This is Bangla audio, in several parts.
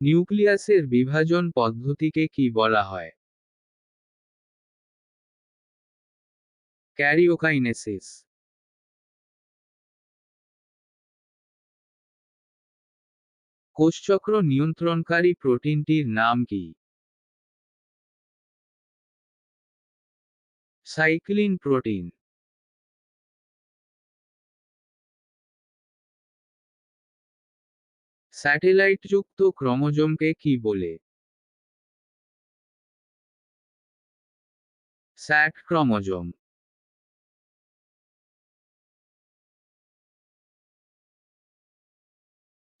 নিউক্লিয়াসের বিভাজন পদ্ধতিকে কি বলা হয়? ক্যারিওকাইনেসিস। কোষচক্র নিয়ন্ত্রণকারী প্রোটিনটির নাম কি? Cyclin protein. স্যাটেলাইটযুক্ত ক্রোমোজোমকে কি বলে? স্যাট ক্রোমোজোম।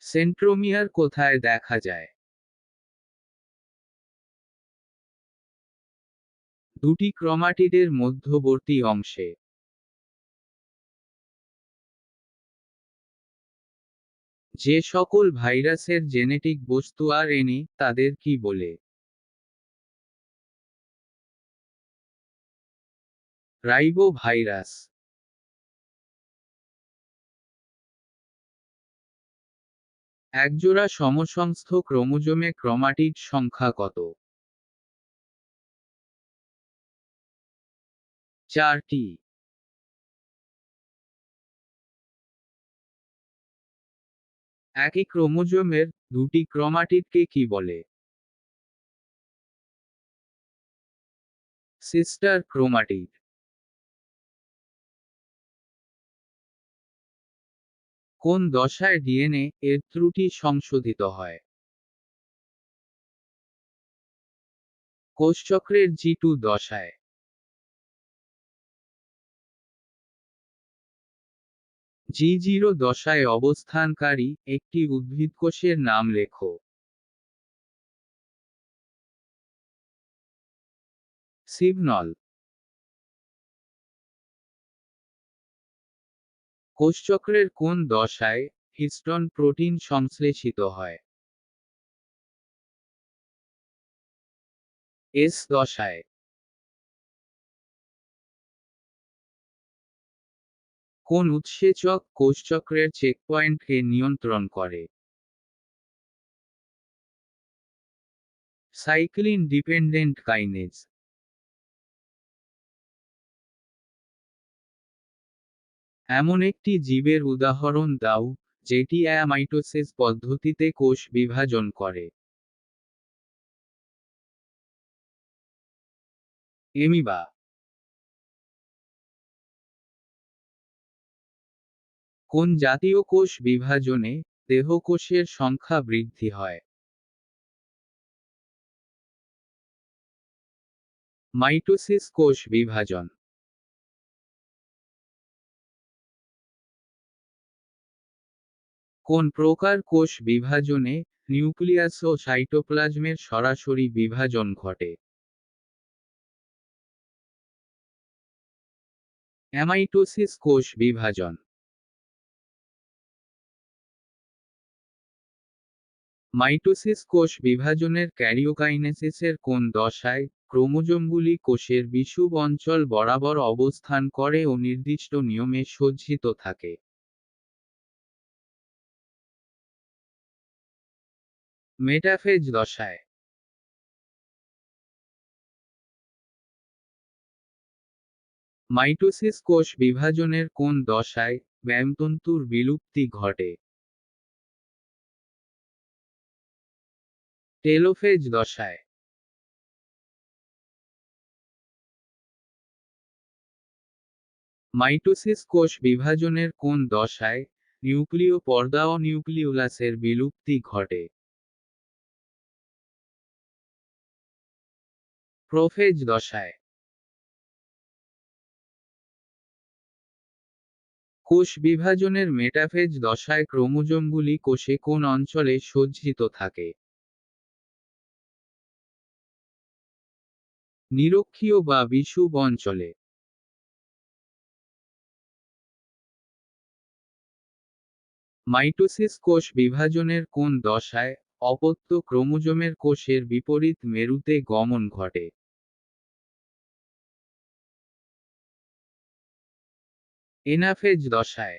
সেন্ট্রোমিয়ার কোথায় দেখা যায়? দুটি ক্রোমাটিডের মধ্যবর্তী অংশে। যে সকল ভাইরাসের জেনেটিক বস্তু আর এনে, তাদের কি বলে? রাইবো ভাইরাস একজোড়া সমসংস্থ ক্রোমোজোমে ক্রোমাটিড সংখ্যা কত? চারটি। একই ক্রোমোজোমের দুটি ক্রোমাটিডকে কি বলে? Sister chromatid. কোন দশায় ডিএনএ এর ত্রুটি সংশোধিত হয়? কোষচক্রের জি টু দশায়। জি জিরো দশায় অবস্থানকারী একটি উদ্ভিদকোষের নাম লেখো। সিগনল কোষচক্রের কোন দশায় হিস্টন প্রোটিন সংশ্লেষিত হয়? এস দশায়। কোন উৎসেচক কোষচক্রের চেকপয়েন্টকে নিয়ন্ত্রণ করে? Cyclin dependent kinase. এমন একটি জীবের উদাহরণ দাও, যেটি অ্যামাইটোসিস পদ্ধতিতে কোষ বিভাজন করে। এমিবা। কোন জাতীয় কোষ বিভাজনে দেহকোষের সংখ্যা বৃদ্ধি হয়? মাইটোসিস কোষ বিভাজন। কোন প্রকার কোষ বিভাজনে নিউক্লিয়াস ও সাইটোপ্লাজমের সরাসরি বিভাজন ঘটে? অ্যামাইটোসিস কোষ বিভাজন। মাইটোসিস কোষ বিভাজনের ক্যারিওকাইনেসিসের কোন দশায় ক্রোমোজোমগুলি কোষের বিষুব অঞ্চল বরাবর অবস্থান করে ও নির্দিষ্ট নিয়মে সজ্জিত থাকে? মেটাফেজ দশায়। মাইটোসিস কোষ বিভাজনের কোন দশায় ব্যামতন্তুর বিলুপ্তি ঘটে? টেলোফেজ দশায়। মাইটোসিস কোষ বিভাজনের কোন দশায় নিউক্লিয় পর্দা ও নিউক্লিওলাসের বিলুপ্তি ঘটে? প্রোফেজ দশায়। কোষ বিভাজনের মেটাফেজ দশায় ক্রোমোজোমগুলি কোষে কোন অঞ্চলে সজ্জিত থাকে? নিরক্ষীয় বা বিষুব অঞ্চলে। মাইটোসিস কোষ বিভাজনের কোন দশায় অপত্য ক্রোমোজোমের কোষের বিপরীত মেরুতে গমন ঘটে? এনাফেজ দশায়।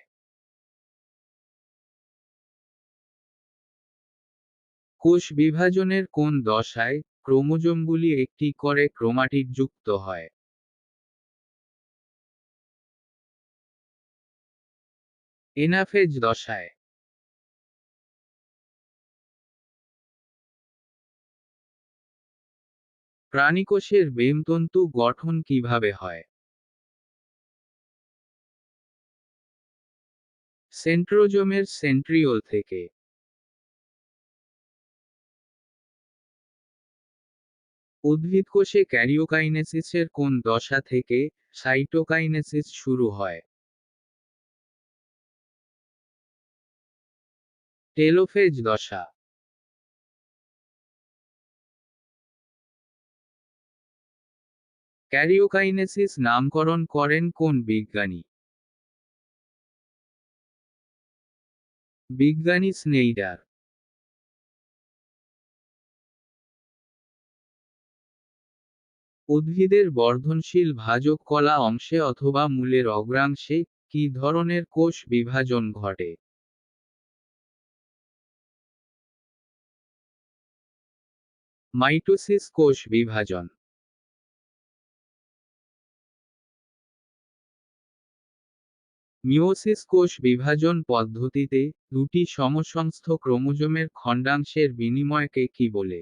কোষ বিভাজনের কোন দশায় ক্রোমোজোমগুলি একটি করে ক্রোমাটিড যুক্ত হয়। এনাফেজ দশায়। প্রাণীকোষের বেমতন্তু গঠন কীভাবে হয়? সেন্ট্রোজোমের সেন্ট্রিওল থেকে। উদ্ভিদ কোষে ক্যারিওকাইনেসিসের কোন দশা থেকে সাইটোকাইনেসিস শুরু হয়? টেলোফেজ দশা। ক্যারিওকাইনেসিস নামকরণ করেন কোন বিজ্ঞানী? বিজ্ঞানী স্নেইডার। উদ্ভিদের বর্ধনশীল ভাজক কলা অংশে অথবা মূলের অগ্রাংশে কি ধরনের কোষ বিভাজন ঘটে? মাইটোসিস কোষ বিভাজন। মিওসিস কোষ বিভাজন পদ্ধতিতে দুটি সমসংস্থ ক্রোমোজোমের খণ্ডাংশের বিনিময়কে কি বলে?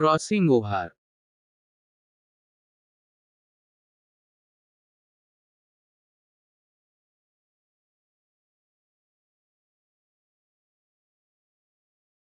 crossing over.